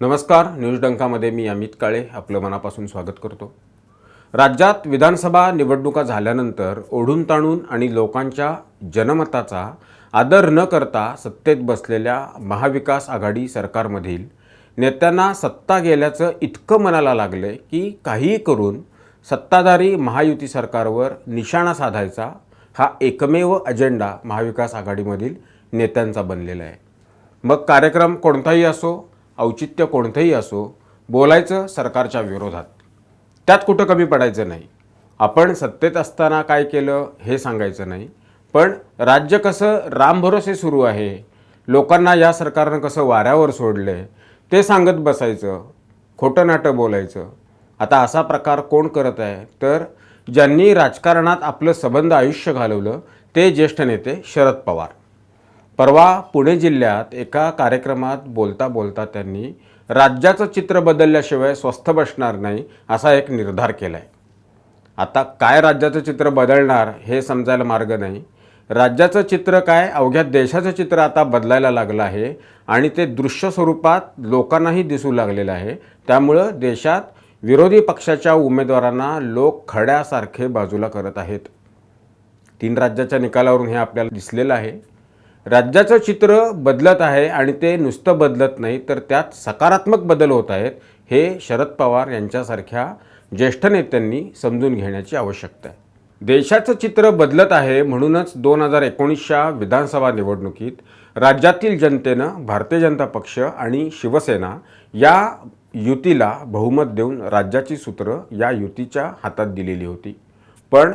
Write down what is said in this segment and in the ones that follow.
नमस्कार न्यूज डंकामध्ये मी अमित काळे आपलं मनापासून स्वागत करतो. राज्यात विधानसभा निवडणुका झाल्यानंतर ओढून ताणून आणि लोकांच्या जनमताचा आदर न करता सत्तेत बसलेल्या महाविकास आघाडी सरकारमधील नेत्यांना सत्ता गेल्याचं इतकं मनाला लागलं की काहीही करून सत्ताधारी महायुती सरकारवर निशाणा साधायचा हा एकमेव अजेंडा महाविकास आघाडीमधील नेत्यांचा बनलेला आहे. मग कार्यक्रम कोणताही असो औचित्य कोणतंही असो बोलायचं सरकारच्या विरोधात. त्यात कुठं कमी पडायचं नाही. आपण सत्तेत असताना काय केलं हे सांगायचं नाही. पण राज्य कसं रामभरोसे सुरू आहे लोकांना या सरकारनं कसं वाऱ्यावर सोडलं आहे ते सांगत बसायचं खोटं नाटं बोलायचं. आता असा प्रकार कोण करत आहे? तर ज्यांनी राजकारणात आपलं सबंध आयुष्य घालवलं ते ज्येष्ठ नेते शरद पवार. परवा पुणे जिल्ह्यात एका कार्यक्रमात बोलता बोलता त्यांनी राज्याचं चित्र बदलल्याशिवाय स्वस्थ बसणार नाही असा एक निर्धार केला आहे आता काय राज्याचं चित्र बदलणार हे समजायला मार्ग नाही. राज्याचं चित्र काय अवघ्या देशाचं चित्र आता बदलायला लागलं आहे आणि ते दृश्य स्वरूपात लोकांनाही दिसू लागलेलं आहे. त्यामुळं देशात विरोधी पक्षाच्या उमेदवारांना लोक खड्यासारखे बाजूला करत आहेत. तीन राज्याच्या निकालावरून हे आपल्याला दिसलेलं आहे. राज्याचं चित्र बदलत आहे आणि ते नुसतं बदलत नाही तर त्यात सकारात्मक बदल होत आहेत हे शरद पवार यांच्यासारख्या ज्येष्ठ नेत्यांनी समजून घेण्याची आवश्यकता आहे. देशाचं चित्र बदलत आहे म्हणूनच दोन हजार एकोणीसच्या विधानसभा निवडणुकीत राज्यातील जनतेनं भारतीय जनता पक्ष आणि शिवसेना या युतीला बहुमत देऊन राज्याची सूत्रं या युतीच्या हातात दिलेली होती. पण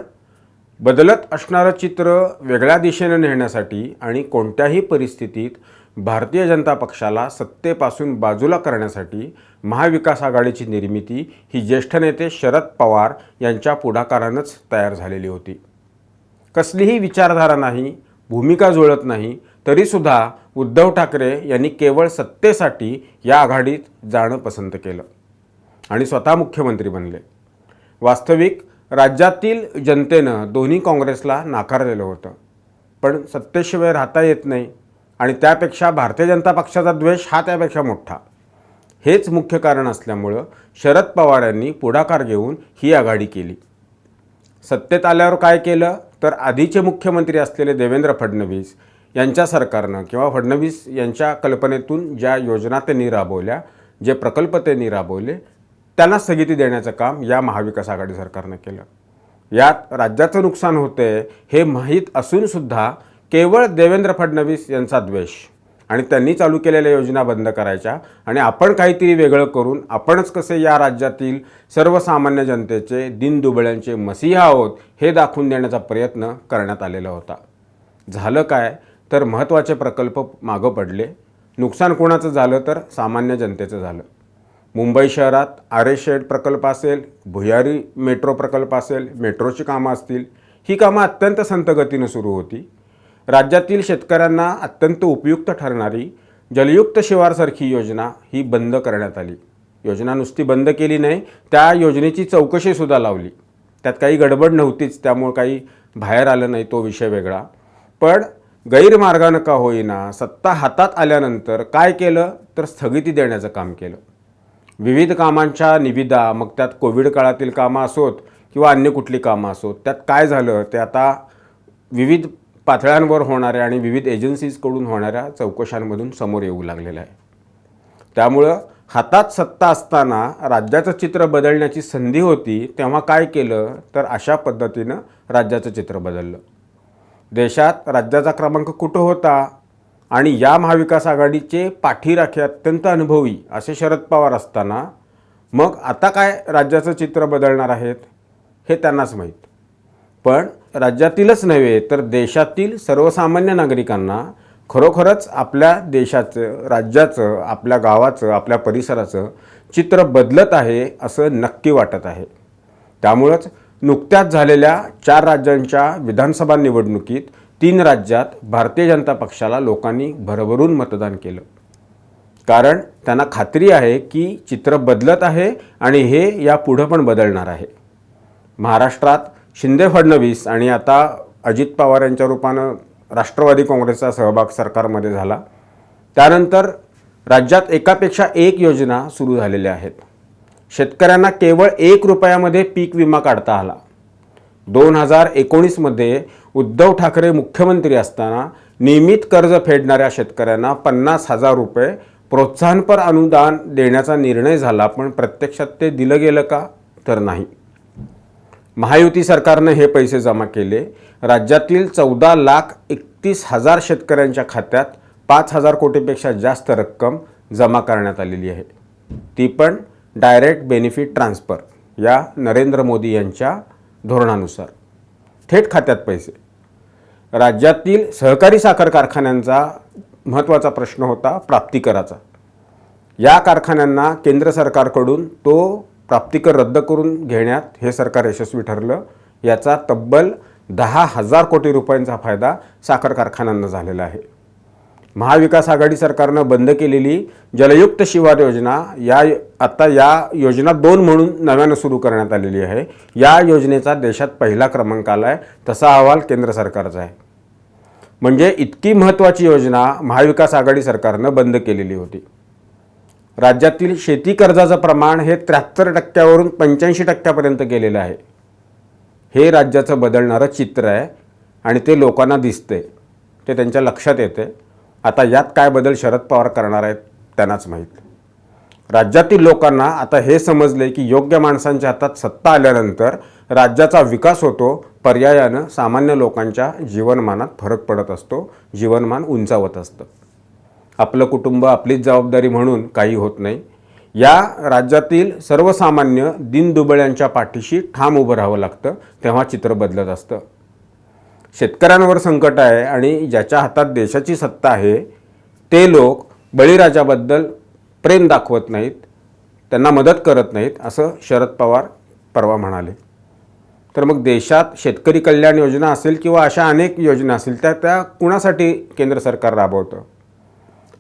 बदलत असणारं चित्र वेगळ्या दिशेनं नेण्यासाठी आणि कोणत्याही परिस्थितीत भारतीय जनता पक्षाला सत्तेपासून बाजूला करण्यासाठी महाविकास आघाडीची निर्मिती ही ज्येष्ठ नेते शरद पवार यांच्या पुढाकारानंच तयार झालेली होती. कसलीही विचारधारा नाही भूमिका जुळत नाही तरीसुद्धा उद्धव ठाकरे यांनी केवळ सत्तेसाठी या आघाडीत जाणं पसंत केलं आणि स्वतः मुख्यमंत्री बनले. वास्तविक राज्यातील जनतेनं दोन्ही काँग्रेसला नाकारलेलं होतं. पण सत्तेशिवाय राहता येत नाही आणि त्यापेक्षा भारतीय जनता पक्षाचा द्वेष हा त्यापेक्षा मोठा. हेच मुख्य कारण असल्यामुळं शरद पवार यांनी पुढाकार घेऊन ही आघाडी केली. सत्तेत आल्यावर काय केलं? तर आधीचे मुख्यमंत्री असलेले देवेंद्र फडणवीस यांच्या सरकारनं किंवा फडणवीस यांच्या कल्पनेतून ज्या योजना त्यांनी राबवल्या जे प्रकल्प त्यांनी राबवले त्यांना स्थगिती देण्याचं काम या महाविकास आघाडी सरकारनं केलं. यात राज्याचं नुकसान होते हे माहीत असूनसुद्धा केवळ देवेंद्र फडणवीस यांचा द्वेष आणि त्यांनी चालू केलेल्या योजना बंद करायच्या आणि आपण काहीतरी वेगळं करून आपणच कसे या राज्यातील सर्वसामान्य जनतेचे दिनदुबळ्यांचे मसीहा आहोत हे दाखवून देण्याचा प्रयत्न करण्यात आलेला होता. झालं काय? तर महत्त्वाचे प्रकल्प मागं पडले. नुकसान कोणाचं झालं तर सामान्य जनतेचं झालं. मुंबई शहरात आरे शेड प्रकल्प असेल भुयारी मेट्रो प्रकल्प असेल मेट्रोची कामं असतील ही कामं अत्यंत संतगतीनं सुरू होती. राज्यातील शेतकऱ्यांना अत्यंत उपयुक्त ठरणारी जलयुक्त शिवारसारखी योजना ही बंद करण्यात आली. योजना नुसती बंद केली नाही त्या योजनेची चौकशीसुद्धा लावली. त्यात काही गडबड नव्हतीच त्यामुळं काही बाहेर आलं नाही तो विषय वेगळा. पण गैरमार्गानं का होईना सत्ता हातात आल्यानंतर काय केलं तर स्थगिती देण्याचं काम केलं. विविध कामांच्या निविदा मग त्यात कोविड काळातील कामं असोत किंवा अन्य कुठली कामं असोत त्यात काय झालं ते आता विविध पातळ्यांवर होणाऱ्या आणि विविध एजन्सीजकडून होणाऱ्या चौकशांमधून समोर येऊ लागलेलं आहे. त्यामुळं हातात सत्ता असताना राज्याचं चित्र बदलण्याची संधी होती तेव्हा काय केलं तर अशा पद्धतीनं राज्याचं चित्र बदललं. देशात राज्याचा क्रमांक कुठं होता? आणि या महाविकास आघाडीचे पाठीराखे अत्यंत अनुभवी असे शरद पवार असताना मग आता काय राज्याचं चित्र बदलणार आहेत हे त्यांनाच माहीत. पण राज्यातीलच नव्हे तर देशातील सर्वसामान्य नागरिकांना खरोखरच आपल्या देशाचं राज्याचं आपल्या गावाचं आपल्या परिसराचं चित्र बदलत आहे असं नक्की वाटत आहे. त्यामुळंच नुकत्याच झालेल्या चार राज्यांच्या विधानसभा निवडणुकीत तीन राज्यात भारतीय जनता पक्षाला लोकांनी भरभरून मतदान केलं. कारण त्यांना खात्री आहे की चित्र बदलत आहे आणि हे या पुढं पण बदलणार आहे. महाराष्ट्रात शिंदे फडणवीस आणि आता अजित पवार यांच्या रूपानं राष्ट्रवादी काँग्रेसचा सहभाग सरकारमध्ये झाला. त्यानंतर राज्यात एकापेक्षा एक योजना सुरू झालेल्या आहेत. शेतकऱ्यांना केवळ एक रुपयामध्ये पीक विमा काढता आला. दोन हजार एकोणीसमध्ये उद्धव ठाकरे मुख्यमंत्री असताना नियमित कर्ज फेडणाऱ्या शेतकऱ्यांना पन्नास हजार रुपये प्रोत्साहनपर अनुदान देण्याचा निर्णय झाला पण प्रत्यक्षात ते दिलं गेलं का तर नाही. महायुती सरकारनं हे पैसे जमा केले. राज्यातील चौदा लाख एकतीस हजार शेतकऱ्यांच्या खात्यात पाच हजार कोटीपेक्षा जास्त रक्कम जमा करण्यात आलेली आहे. ती पण डायरेक्ट बेनिफिट ट्रान्सफर या नरेंद्र मोदी यांच्या धोरणानुसार. थेट खात्यात पैसे. राज्यातील सहकारी साखर कारखान्यांचा महत्त्वाचा प्रश्न होता प्राप्तिकराचा. या कारखान्यांना केंद्र सरकारकडून तो प्राप्तिकर रद्द करून घेण्यात हे सरकार यशस्वी ठरलं. याचा तब्बल दहा हजार कोटी रुपयांचा फायदा साखर कारखान्यांना झालेला आहे. महाविकास आघाडी सरकारनं बंद केलेली जलयुक्त शिवार योजना या आत्ता या योजना दोन म्हणून नव्यानं सुरू करण्यात आलेली आहे. या योजनेचा देशात पहिला क्रमांक आला आहे तसा अहवाल केंद्र सरकारचा आहे. म्हणजे इतकी महत्त्वाची योजना महाविकास आघाडी सरकारनं बंद केलेली होती. राज्यातील शेती कर्जाचं प्रमाण हे त्र्याहत्तर टक्क्यावरून पंच्याऐंशी टक्क्यापर्यंत गेलेलं आहे. हे राज्याचं बदलणारं चित्र आहे आणि ते लोकांना दिसते ते त्यांच्या लक्षात येते आता यात काय बदल शरद पवार करणार आहेत त्यांनाच माहीत. राज्यातील लोकांना आता हे समजले की योग्य माणसांच्या हातात सत्ता आल्यानंतर राज्याचा विकास होतो पर्यायानं सामान्य लोकांच्या जीवनमानात फरक पडत असतो जीवनमान उंचावत असतं. आपलं कुटुंब आपलीच जबाबदारी म्हणून काही होत नाही. या राज्यातील सर्वसामान्य दिनदुबळ्यांच्या पाठीशी ठाम उभं राहावं लागतं तेव्हा चित्र बदलत असतं. शेतकऱ्यांवर संकट आहे आणि ज्याच्या हातात देशाची सत्ता आहे ते लोक बळीराजाबद्दल प्रेम दाखवत नाहीत त्यांना मदत करत नाहीत असं शरद पवार परवा म्हणाले. तर मग देशात शेतकरी कल्याण योजना असेल किंवा अशा अनेक योजना असतील त्या त्या कुणासाठी केंद्र सरकार राबवतं?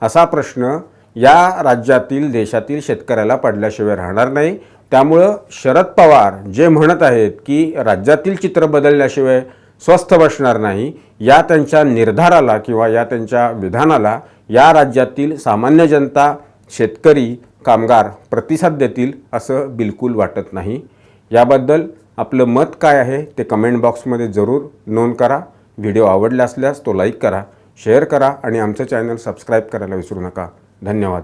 असा प्रश्न या राज्यातील देशातील शेतकऱ्याला पडल्याशिवाय राहणार नाही. त्यामुळं शरद पवार जे म्हणत आहेत की राज्यातील चित्र बदलल्याशिवाय स्वस्थ बसणार नाही या त्यांच्या निर्धाराला किंवा या त्यांच्या विधानाला या राज्यातील सामान्य जनता शेतकरी कामगार प्रतिसाद देतील असं बिलकुल वाटत नाही. याबद्दल आपलं मत काय आहे ते कमेंट बॉक्समध्ये जरूर नोंद करा. व्हिडिओ आवडला असल्यास तो लाईक करा शेअर करा आणि आमचं चॅनल सबस्क्राईब करायला विसरू नका. धन्यवाद.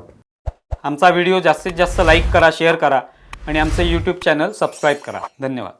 आमचा व्हिडिओ जास्तीत जास्त लाईक करा शेअर करा आणि आमचं यूट्यूब चॅनल सबस्क्राईब करा. धन्यवाद.